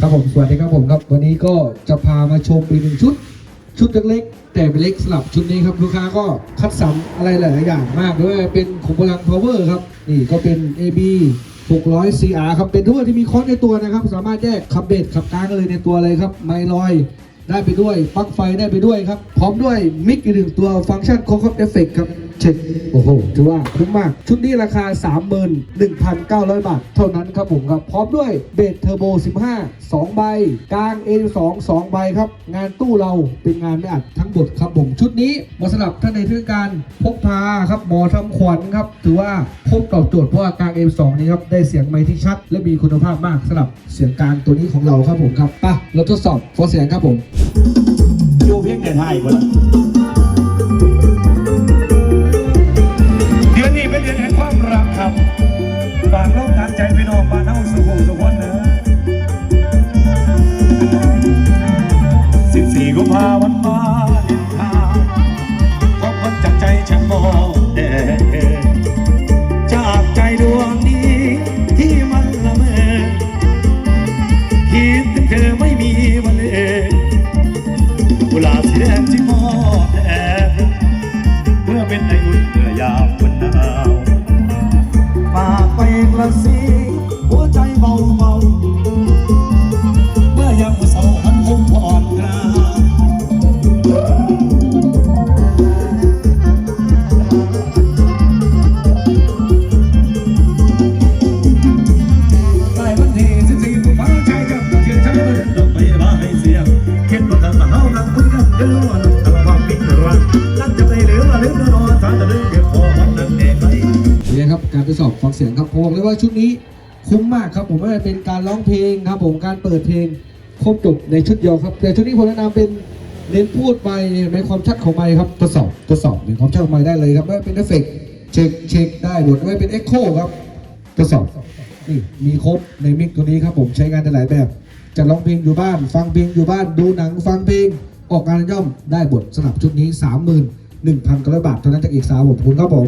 ครับผมสวัสดีครับผมครับ วันนี้ก็จะพามาชมอีกหนึ่งชุด ชุดเล็กๆแต่เป็นเล็กสลับชุดนี้ครับลูกค้าก็คัดสรรอะไรหลายๆอย่างมากด้วยเป็นขุมพลัง power ครับ นี่ก็เป็น AB 600 CR ครับเป็นทั่วที่มีคอร์สในตัวนะครับ สามารถแยกขับเบสขับกลางเลยในตัวเลยครับไมลอยได้ไปด้วยปลั๊กไฟได้ไปด้วยครับ พร้อมด้วยมิกอีกหนึ่งตัวฟังก์ชันโคคอปเอฟเฟกครับ เช็คโอ้โหถือว่าคุ้มมาก ชุดนี้ราคา 31,900 บาท เท่านั้นครับผมครับ พร้อมด้วยเบสเทอร์โบ 15 2 ใบ กลาง A2 2 ใบครับ งานตู้เราเป็นงานไม่อัดทั้งหมดครับผม ชุดนี้เหมาะสำหรับท่านในเรื่องการพกพาครับหมอทำขวัญครับ ถือว่าครบตอบโจทย์เพราะว่ากลาง A2 นี้ครับ ได้เสียงไมค์ที่ชัด และมีคุณภาพมากสำหรับเสียงกลางตัวนี้ของเราครับผมครับไปะเราทดสอบฟอเสียงครับผมอยู่เพียงแต่ไทยค องบ้านเฮาสุขสุขคนเนอะ14กุมภาวันวาเลนไทน์พบคนจากใจฉันมองแดงจากใจดวงนี้ที่มันละเมอคิดถึงเธอไม่มีวันเลกุหลาบสีแดงที่มอบแด่เพื่อเป็นไออุ่นเมื่อยามวันหนาวฝากไปกระซิบ นี่ครับการทดสอบฟังเสียงครับผมบอกเลยว่าชุดนี้คุ้มมากครับผมไม่ว่าจะเป็นการร้องเพลงครับผมการเปิดเพลงครบจบในชุดเดียวครับแต่ชุดนี้ผมแนะนำเป็นเน้นพูดไปในความชัดของไมค์ครับทดสอบทดสอบในความชัดของไมค์ได้เลยครับไม่ว่าเป็นเอฟเฟกเช็คเช็คได้หมดไม่ว่าเป็นเอ็กโคครับทดสอบนี่มีครบในมิกตัวนี้ครับผมใช้งานได้หลายแบบจะร้องเพลงอยู่บ้าน ฟังเพลงอยู่บ้านดูหนังฟังเพลง ออกงานย่อมได้บทสำหรับชุดนี้ 31,900 บาทเท่านั้นจากเอกสาวผมคุณครับผม